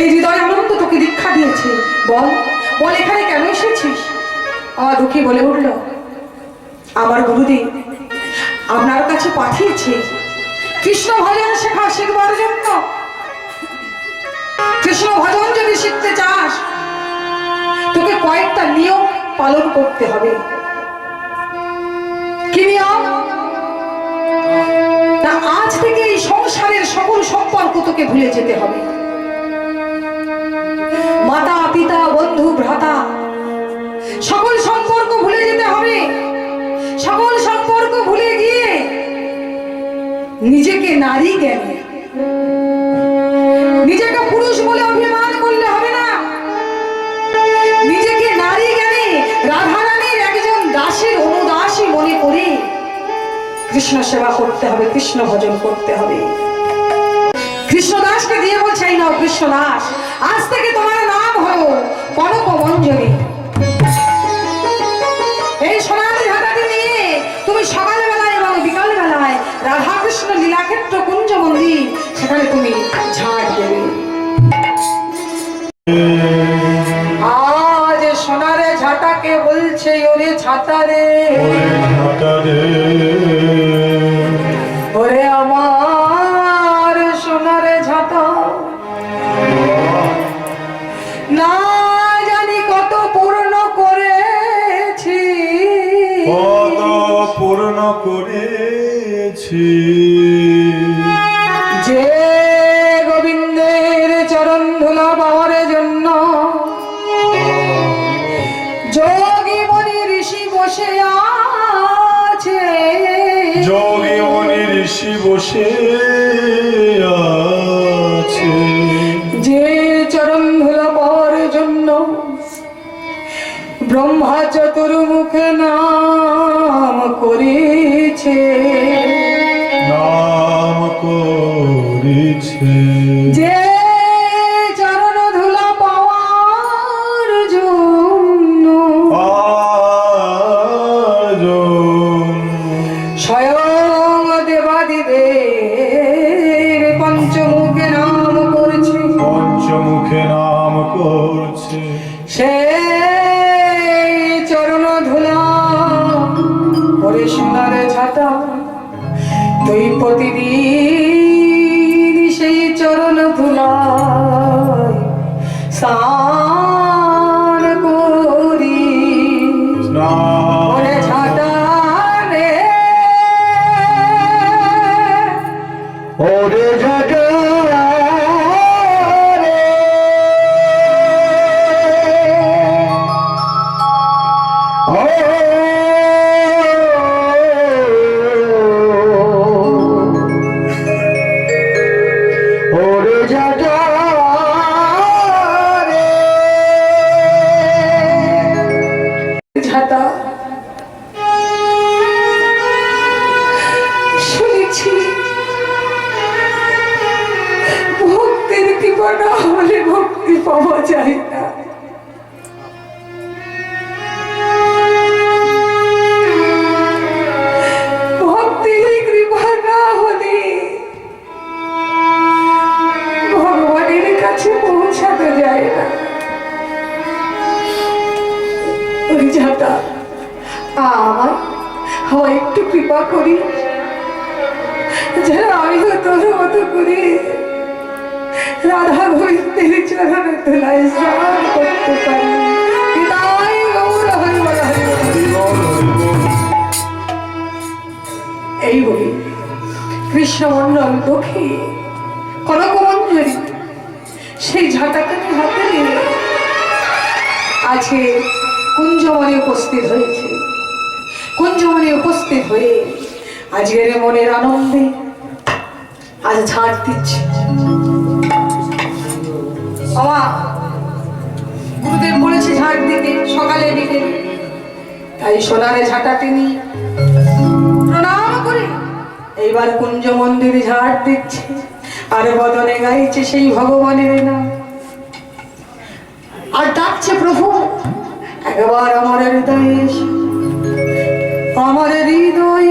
এই হৃদয় আনন্দ তোকে দীক্ষা দিয়েছে। বল বল এখানে কেন এসেছিস? আমার দুঃখী বলে উঠল, আমার গুরুদেব আপনার কাছে পাঠিয়েছে। কৃষ্ণ ভজন শেখা শিখবার জন্য। কৃষ্ণ ভজন যদি শিখতে চাস, তোকে কয়েকটা নিয়ম পালন করতে হবে। কি নিয়ম? না, আজ থেকে এই সংসারের সকল সম্পর্ক তোকে ভুলে যেতে হবে। মাতা পিতা বন্ধু, ভ্রাতা। সকল সম্পর্ক ভুলে যেতে হবে। সকল সম্পর্ক ভুলে গিয়ে নিজেকে নারী জ্ঞানী নিজেকে পুরুষ বলে অভিমান করলে হবে না। নিজেকে নারী জ্ঞানী রাধারানীর একজন দাসীর অনুদাসী মনে করে কৃষ্ণ সেবা করতে হবে, কৃষ্ণ ভজন করতে হবে। কৃষ্ণদাসকে দিয়ে বলছে, এই নাও কৃষ্ণদাস, আজ থেকে তোমার নাম হলো মঞ্জরি এই সোনালি ধারাটি নিয়ে তুমি সকালবেলায় এবং বিকাল বেলায় রাধা লীলাক্ষেত্র কুঞ্জ মন্দির, সেখানে তুমি ঝাড় দেবে। আজ সোনারে ঝাঁটাকে বলছে ওরে ছাতারে ওরে করেছি। যে গোবিন্দের চরণ ধুলা পাওয়ার জন্য যোগী মনি ঋষি বসে আছে। যোগী মনি ঋষি বসে আজকের মনের আনন্দে আজ ঝাড় দিচ্ছে। গুরুদেব বলেছে ঝাড় দিতে সকালে দিতে। তাই সোনারে ঝাঁটাতে নিয়ে প্রণাম করে এইবার কুঞ্জ মন্দিরে ঝাড় দিচ্ছে। আর বদনে গাইছে সেই ভগবানের নাম। আর ডাকছে প্রভু একবার আমার হৃদয়ে এসে, আমার হৃদয়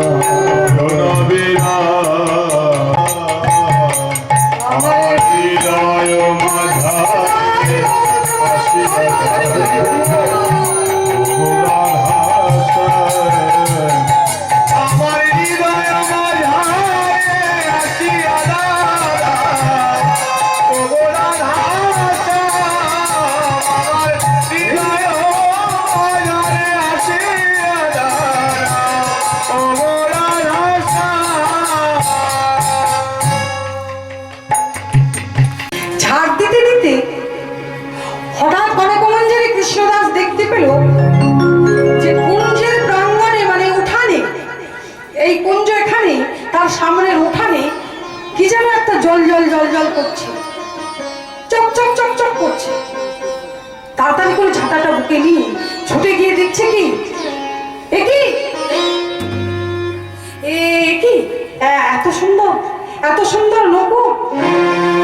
তাড়াতাড়ি করে ছাতাটা বুকে নিয়ে ছুটে গিয়ে দেখছে কি? একি কি? এ একি এ- এত সুন্দর এত সুন্দর নৌকো,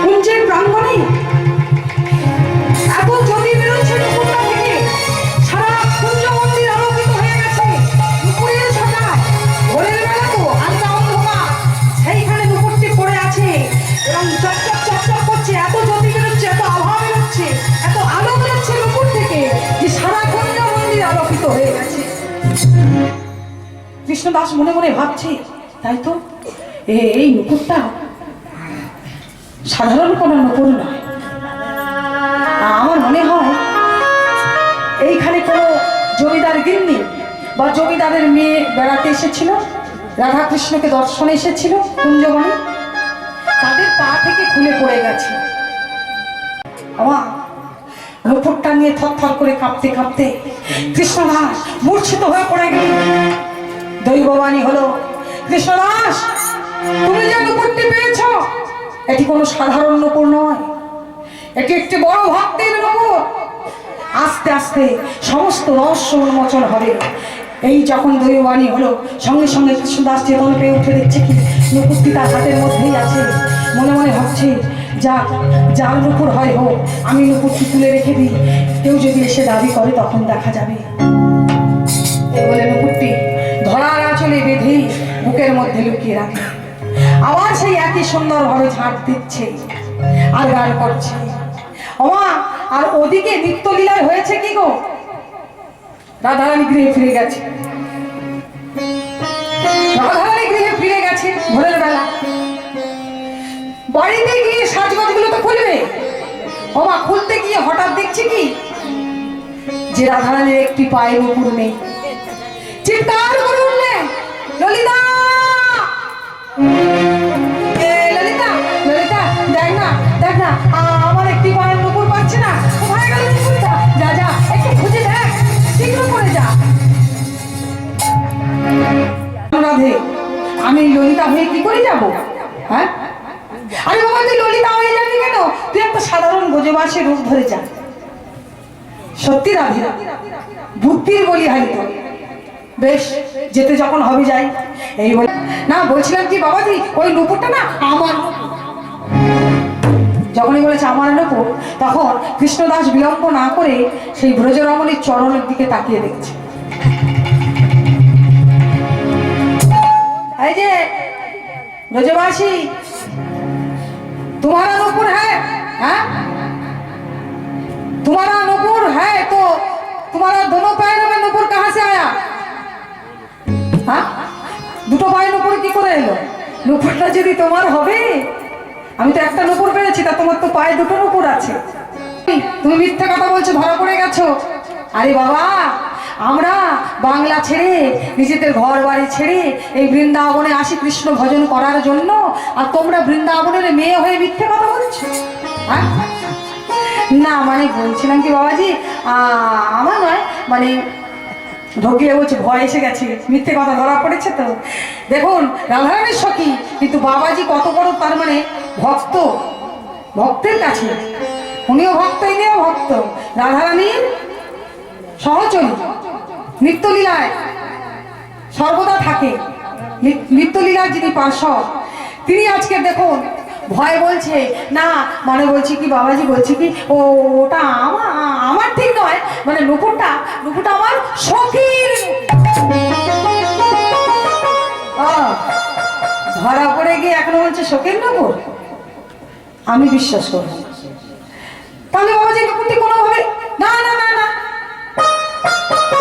কুঞ্জের প্রাঙ্গণে কৃষ্ণদাস মনে মনে ভাবছে, তাই তো? এই নুপুরটা সাধারণ কোনো নুপুর নয়। আমার মনে হয় এইখানে কোনো জমিদার গিন্নি বা জমিদারের মেয়ে বেড়াতে এসেছিল, রাধাকৃষ্ণকে দর্শনে এসেছিল, কুঞ্জমণি। তাদের পা থেকে খুলে পড়ে গেছে। আমা, নুপুরটা নিয়ে থরথর করে কাঁপতে কাঁপতে কৃষ্ণদাস মূর্ছিত হয়ে পড়ে গেল। দৈববাণী হলো, কৃষ্ণদাস, তুমি যে নুপুরটি পেয়েছ, এটি কোনো সাধারণ নুপুর নয়। এটি একটি বড় ভক্তের নুপুর আস্তে আস্তে সমস্ত রহস্য উন্মোচন হবে। এই যখন দৈববাণী হলো, সঙ্গে সঙ্গে কৃষ্ণদাস চেতন পেয়ে উঠে দেখছে কি নুপুরটি তার হাতের মধ্যেই আছে। মনে মনে ভাবছে, যা যার নুপুর হয় হোক, আমি নুপুরটি তুলে রেখে দিই। কেউ যদি এসে দাবি করে, তখন দেখা যাবে। বলে নুপুরটি ধরার আঁচলে বেঁধেই বুকের মধ্যে লুকিয়ে রাখে। আবার সেই একই সুন্দরভাবে ঝাঁট দিচ্ছে, আর গান করছে। ওমা, আর ওদিকে নিত্যলীলায় হয়েছে কি গো? রাধারানী গৃহে ফিরে গেছে। রাধারানী গৃহে ফিরে গেছে ভোরের বেলা। বাড়িতে গিয়ে সাজগোজগুলো তো খুলবে। ওমা, খুলতে গিয়ে হঠাৎ দেখছে কি? যে রাধারানীর একটি পায়ের উপর নেই। উঠলেন ললিতা ললিতা দেখ না দেখ না আমার একটি পায়ের নুপুর পাচ্ছে না কোথায় গেল রাধে আমি ললিতা হয়ে কি করে যাব হ্যাঁ আরে বাবা তুই ললিতা হয়ে যাবি কেন তুই একটা সাধারণ গোজবাসের রূপ ধরে যা সত্যি রাধে বুদ্ধির বলি হারিত বেশ যেতে যখন হবে যাই এই বলে না বলছিলাম কি বাবাজি ওই নুপুরটা না আমার যখনই বলেছে আমার নুপুর তখন কৃষ্ণদাস বিলম্ব না করে সেই ব্রজরমণীর চরণের দিকে তাকিয়ে দেখছে এই যে ব্রজবাসী तुम्हारा नुपुर है हाँ? तुम्हारा नुपुर है तो तुम्हारा दोनों पैरों में नुपुर कहाँ से आया হ্যাঁ? দুটো পায়ের উপরে কি করে এলো? নুপুরটা যদি তোমার হবে, আমি তো একটা নুপুর পেয়েছি, তা তোমার তো পায়ে দুটো নুপুর আছে। তুমি মিথ্যে কথা বলছো, ধরা পড়ে গেছো। আরে বাবা, আমরা বাংলা ছেড়ে, নিজেদের ঘর বাড়ি ছেড়ে এই বৃন্দাবনে আসি কৃষ্ণ ভজন করার জন্য, আর তোমরা বৃন্দাবনের মেয়ে হয়ে মিথ্যে কথা বলছো? হ্যাঁ? না মানে বলছিলাম কি বাবাজি আমার নয় মানে ঢোকিয়ে বলছে, ভয় এসে গেছে। মিথ্যে কথা ধরা পড়েছে তো। দেখুন, রাধারানীর সখী, কিন্তু বাবাজি কত বড় তার মানে ভক্ত। ভক্তের কাছে। উনিও ভক্ত, ইনিও ভক্ত। রাধারানীর সহচরী। নিত্যলীলায় সর্বদা থাকে। নিত্যলীলার যিনি পার্শ্বদ তিনি আজকে দেখুন ভয় বলছে, না মানে বলছি কি, বাবাজি, বলছি কি, ও, ওটা আমার আমার ঠিক নয় মানে নুপুরটা নুপুরটা আমার সখীর ধরা পড়ে গিয়ে এখনও বলছে শোকের নুপুর? আমি বিশ্বাস করব। তাহলে বাবাজি, নুপুরটি কোনোভাবে, না না না না,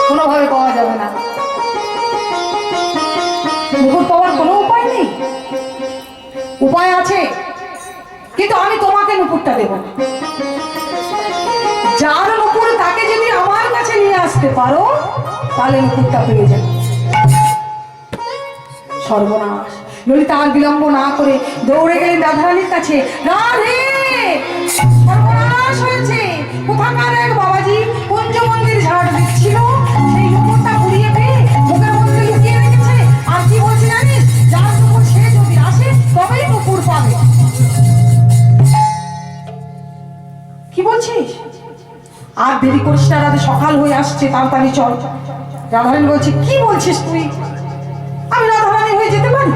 কোনোভাবে পাওয়া যাবে না। নুপুর পাওয়ার কোনো উপায় নেই। উপায় আছে। কিন্তু আমি তোমাকে নুপুরটা দেব। যার নুপুর তাকে যদি আমার কাছে নিয়ে আসতে পারো, তাহলে নুপুরটা পেয়ে যাবে। সর্বনাশ। ললিতা আর বিলম্ব না করে দৌড়ে গেলেন রাধারানীর কাছে, রাধে! সর্বনাশ হয়েছে। কোথাকার এক বাবাজি দেরি করিস না, রাতে সকাল হয়ে আসছে, তাড়াতাড়ি চল। রাধারানী বলছে, কি বলছিস তুই? আমি রাধারানী হয়ে যেতে পারি?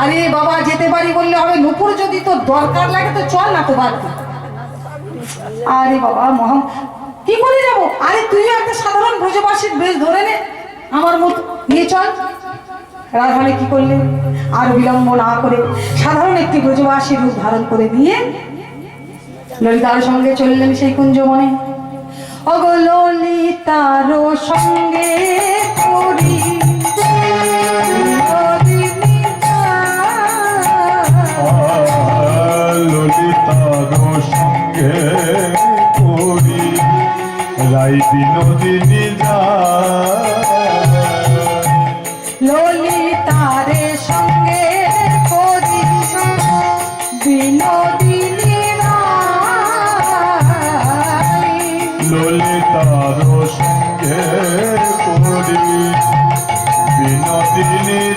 আরে বাবা, যেতে পারি বললে হবে, নুপুর যদি তোর দরকার লাগে তো চল না তো বাদ আরে বাবা মহাম কি করে যাব? আরে তুইও একটা সাধারণ ব্রজবাসীর বেশ ধরে নে, আমার মতো নিয়ে চল। রাধারানী কি করলে? আর বিলম্ব না করে সাধারণ একটি ব্রজবাসীর রূপ ধারণ করে দিয়ে ললিতার সঙ্গে চললেন সেই কুঞ্জবনে। অগো ললিতার সঙ্গে করি। ললিতার সঙ্গে করি রাই বিনোদিনী ললিতারে সঙ্গে করি বিনোদিনী।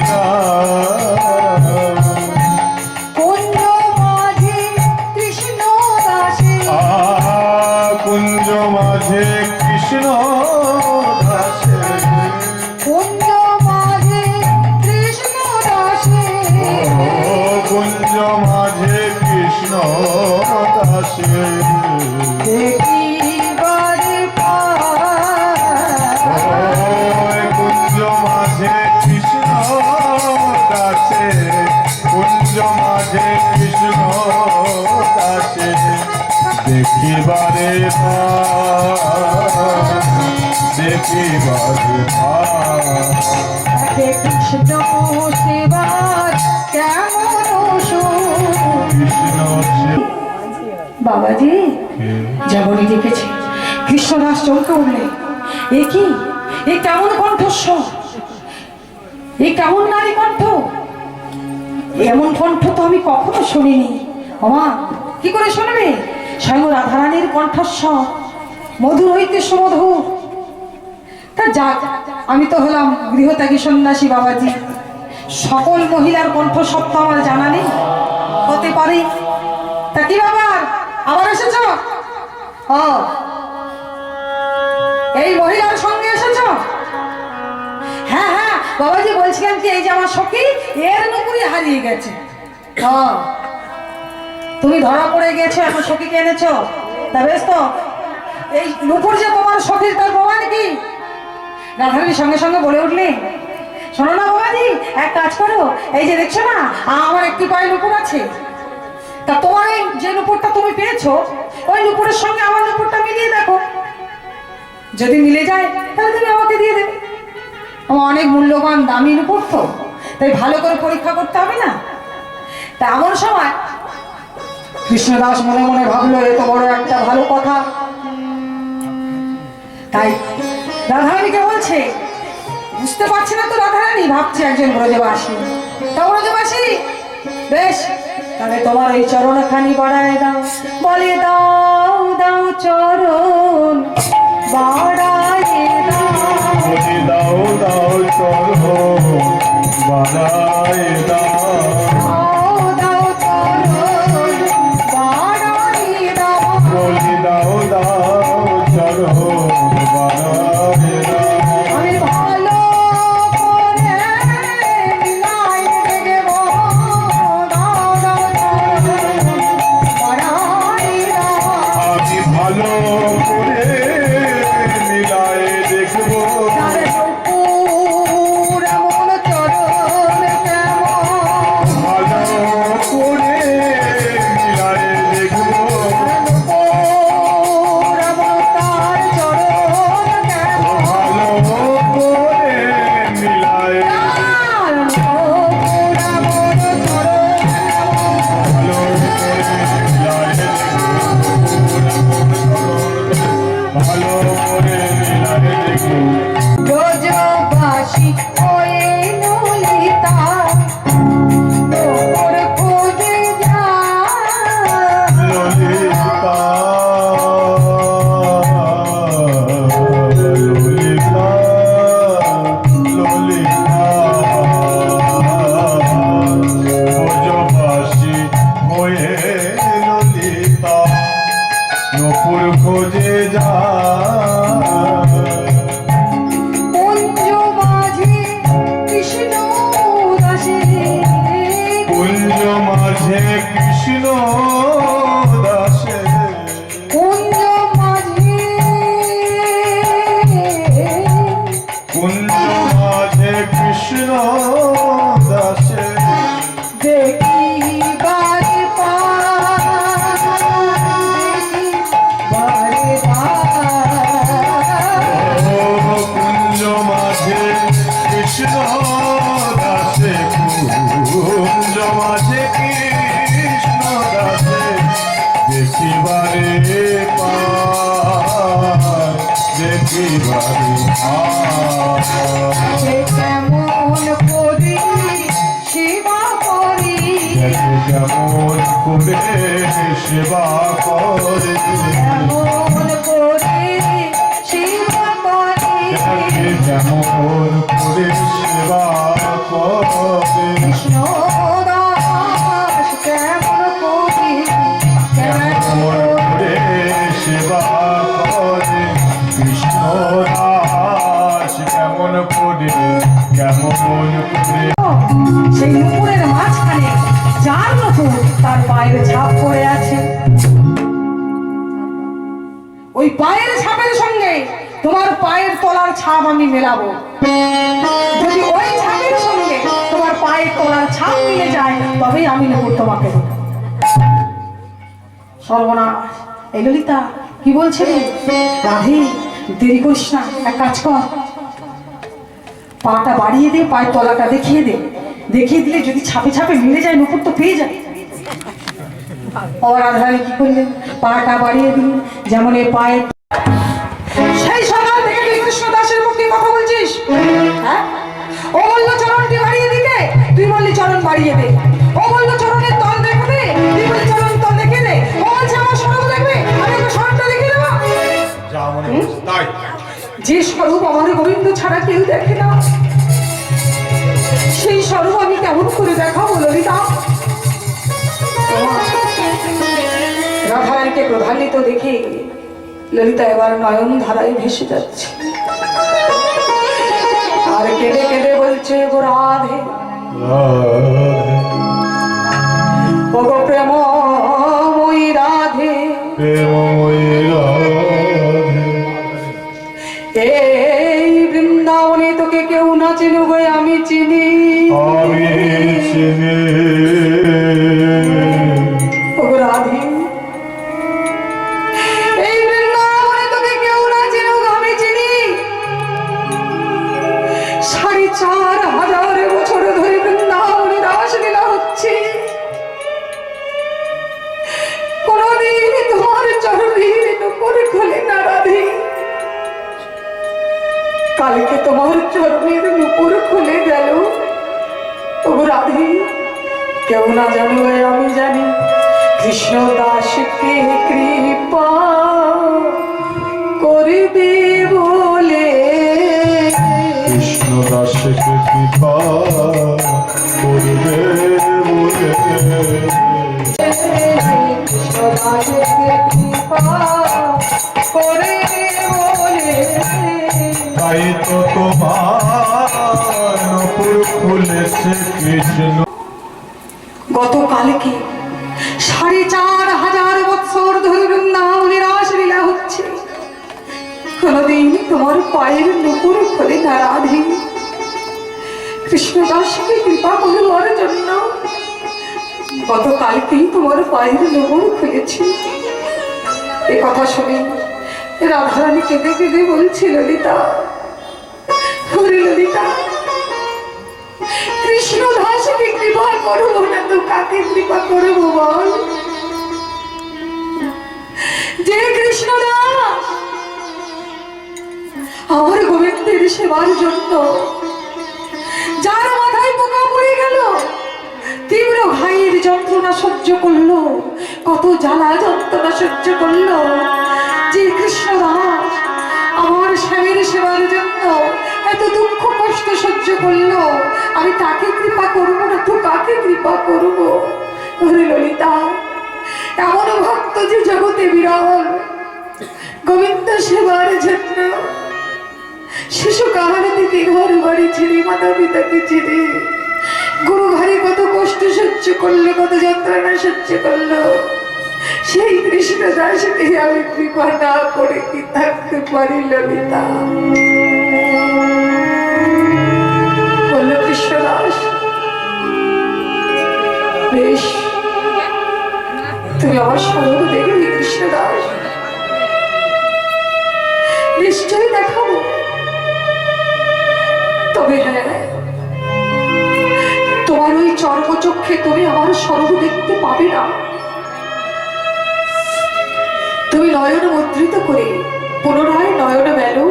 বাবাজি, যেমনই দেখেছে, কৃষ্ণদাস চমকে উঠলে, এ কি? এ কেমন কণ্ঠস্বর? এ কেমন নারী কণ্ঠ? এমন কণ্ঠ তো আমি কখনো শুনিনি। আমা কি করে শুনবে? স্বয়ং রাধারানীর কণ্ঠস্বর, মধুর হইতে সুমধুর। তা যাক, আমি তো হলাম গৃহত্যাগী সন্ন্যাসী বাবাজি। সকল মহিলার কণ্ঠস্বর তো আমার জানা নেই। হতে পারে। তা কি ব্যাপার আবার এসেছ? ও এই মহিলার সঙ্গে এসেছ? হ্যাঁ হ্যাঁ বাবাজি বলছিলাম কি, এই যে আমার সখী, এর নুপুরি হারিয়ে গেছে। ও তুমি ধরা পড়ে গেছো, এখন সখীকে এনেছো? তা বেশ তো। এই নুপুর যে তোমার সখীর তার প্রমাণ কি? রাধারানীর সঙ্গে সঙ্গে বলে উঠলে। শোনো না, বাবাজি, এক কাজ করো। এই যে দেখছ না, আমার একটি পায়ে নুপুর আছে। তা তোমার এই যে নুপুরটা তুমি পেয়েছ, ওই নুপুরের সঙ্গে আমার নুপুরটা মিলিয়ে দেখো। যদি মিলে যায়, তাহলে তুমি আমাকে দিয়ে দেবে। আমার অনেক মূল্যবান, দামি নুপুর তো। তাই ভালো করে পরীক্ষা করতে হবে না? তা এমন সময় কৃষ্ণদাস মনে মনে ভাবলো, এ তো বড় একটা ভালো কথা। তাই রাধারানীকে বলছে, বুঝতে পারছি না তো রাধারানী, ভাবছে একজন ব্রজবাসী। তা ব্রজবাসী? বেশ তাহলে তোমার ওই চরণখানি বাড়ায় দাও। বলে দাও দাও চরণ, বাড়ায় দাও দাও চরণ, বাড়ায় দাও। আমি কেমন করি সেবা করি। দেখে কেমন করে সেবা করে। কেমন করে সেবা করি কেমন করে সেবা করে। কৃষ্ণ ছাপ আমি মেলাবো। যদি ওই ছাপের সঙ্গে তোমার পায়ের তলার ছাপ মিলে যায়, তবেই আমি নেব তোমাকে। দেব। সর্বনাশ। এই ললিতা, কি বলছিলি রাধে, দেরি করিস না, এক কাজ কর। পাটা বাড়িয়ে দে, পায়ের তলাটা দেখিয়ে দে। দেখিয়ে দিলে যদি ছাপে ছাপে মিলে যায়, নুপুর তো পেয়ে যায় ও রাধারানী কি করলেন পাটা বাড়িয়ে দিন যেমন এ পায়ের হ্যাঁ? ও বলল চরণটি বাড়িয়ে দিতে তুই বললি চরণ বাড়িয়ে দে। ও বলল চরণের তল দেখাতে তুই বললি চরণ তল দেখে দে। ও বলছে আমার স্বরূপ দেখবে আমি ওকে স্বরূপটা দেখে দেবো। যা করছিস তাই? যে স্বরূপ আমার গোবিন্দ ছাড়া কেউ দেখে না সেই স্বরূপ আমি কেমন করে দেখাবো ললিতা? রাধারানীকে প্রধানিত দেখে ললিতা এবার নয়ন ধারায় ভেসে যাচ্ছে। Oh. করবে বলে। কৃষ্ণ দাসকে কৃপা করবে বলে কৃষ্ণ দাসকে কৃপা করে বলে। তাই তো তোমার নপুর খুলেছে কৃষ্ণ। গতকালকে কোনদিন তোমার পায়ের নুপুর খোলে না কৃষ্ণদাসকে কৃপা করবার জন্য গতকালকেই তোমার পায়ের নুপুর খুলেছি। এ কথা শুনে রাধারানী কেঁদে কেঁদে বলছিল ললিতা, ওরে ললিতা কৃষ্ণ দাসকে কৃপা করব না তো কাকে কৃপা করব বল যে কৃষ্ণ দাস আমার গোবিন্দের সেবার জন্য। যার মাথায় পোকা পড়ে গেল, তীব্র ঘাইয়ের যন্ত্রণা সহ্য করল। কত জ্বালা যন্ত্রণা সহ্য করল। যে কৃষ্ণদাস আমার স্বামীর সেবার জন্য এত দুঃখ কষ্ট সহ্য করল, আমি তাকে কৃপা করব না, তো কাকে কৃপা করব? ওরে ললিতা, এমন ভক্ত যে জগতে বিরল। গোবিন্দ সেবার জন্য শিশু কাহার থেকে ঘর বাড়ি ছেড়ে মাতা পিতাকে ছেড়ে। গুরু ঘরে কত কষ্ট সহ্য করল, কত যন্ত্রণা সহ্য করল। সেই কৃষ্ণ দাসকে আমি কৃপা না করে কি থাকতে পারি, ললিতা? বলল, কৃষ্ণ দাস, বেশ। তুমি আমার স্বরূপ দেখবি কৃষ্ণ দাস? নিশ্চয়ই দেখাবো তবে হ্যাঁ তোমার ওই চর্মচক্ষে তুমি আমার স্বরূপ দেখতে পাবে না। তুমি নয়ন মুদ্রিত করে, পুনরায় নয়ন মেলো।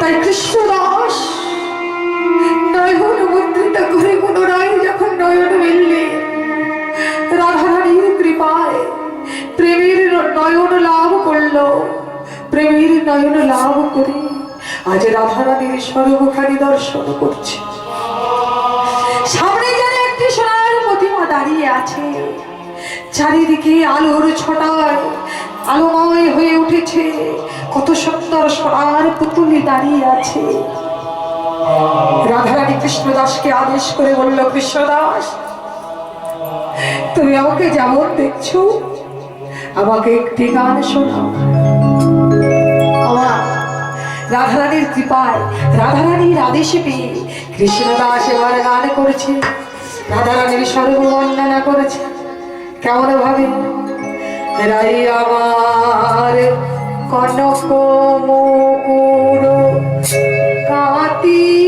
তাই কৃষ্ণদাস, নয়ন মুদ্রিত করে পুনরায় যখন নয়ন মেললে, রাধারানীর কৃপায় প্রেমের নয়ন লাভ করল, প্রেমের নয়ন লাভ করে। আজ রাধারানীর সর্বখানি দর্শন করছে। সামনে যেন একটি সোনার প্রতিমা দাঁড়িয়ে আছে। চারিদিকে আলোর ছটায় আলোময় হয়ে উঠেছে। কত সুন্দর সোনার পুতুলি দাঁড়িয়ে আছে। রাধারানী কৃষ্ণদাসকে আদেশ করে বলল, কৃষ্ণদাস, তুমি আমাকে যেমন দেখছ, আমাকে একটি গান শোনাও। আমার রাধারানীর কৃপায়, রাধারানীর আদেশে পেয়ে কৃষ্ণদাস এবার গান করেছে, রাধারানীর স্বরূপ বন্দনা করেছে। কেমন ভাবে? রাই আমার কনক মুকুর কাতি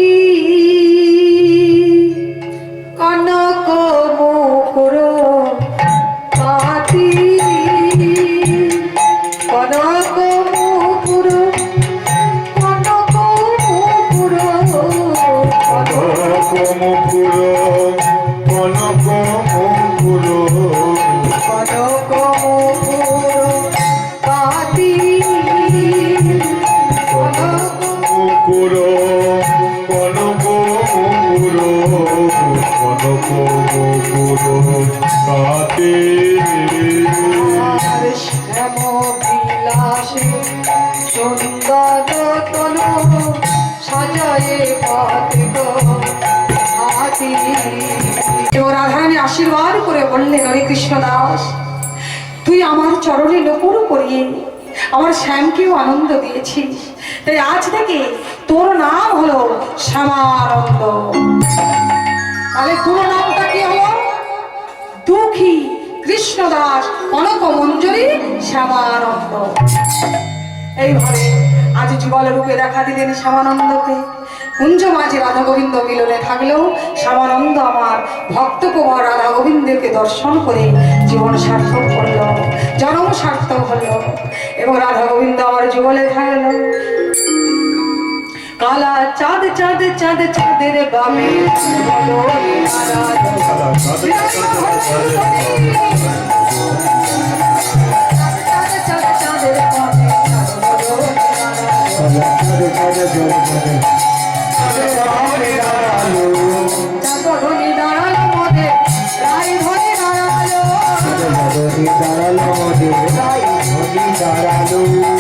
কৃষ্ণদাস কনক মঞ্জরি শ্যামানন্দ। এইভাবে আজ যুগল রূপে দেখা দিলেন শ্যামানন্দকে। কুঞ্জ মাঝে রাধা গোবিন্দ মিলনে থাকলেও শ্যামানন্দ আমার ভক্ত কুমার রাধা গোবিন্দকে দর্শন করে জীবন সার্থক করল জন্ম সার্থক হলো। এবং রাধা গোবিন্দ আমার যুগলে থাকল কালা চাঁদ চাঁদ চাঁদ চাঁদের বামে বলো নারায়ণ।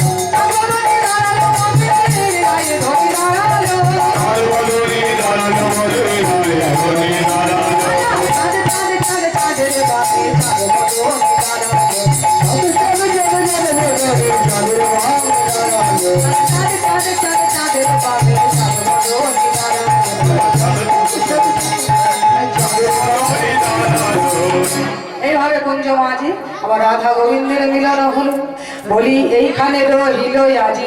রাধা গোবিন্দের মিলন হল। বলি এইখানে রহিল আজি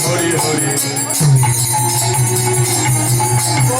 হরি হরি।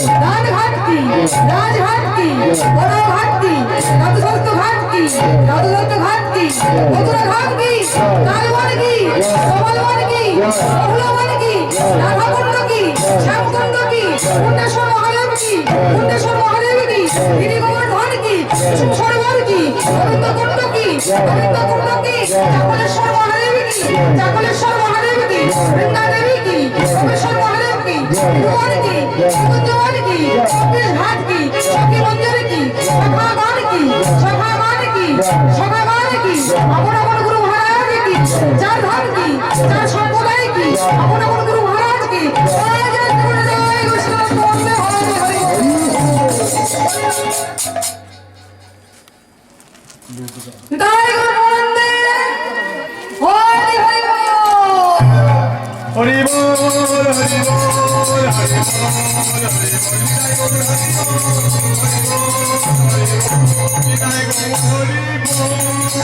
দান ঘাটতি রাজ ঘাটতি বড় ঘাটতি রাজস্বত্ব ঘাটতি রাজস্বত্ব ঘাটতি মথুরা ঘাটতি কালবার কি কমলবার কি বহুলবার কি রাধাকুণ্ড কি শ্যামকুণ্ড কি কুণ্ডেশ্বর মহাদেব কি কুণ্ডেশ্বর মহাদেব কি তিনি গোবর্ধন কি সরোবর কি অনন্তকুণ্ড কি অনন্তকুণ্ড কি চাকলেশ্বর মহাদেব কি চাকলেশ্বর মহাদেব কি বৃন্দাদেব অবনগর গুরু মহারাজ কি যার ধন কি যার সম্প্রদায় কি অবনগর গুরু মহারাজ কি হরি বল হরি বল হরি বল হরি বল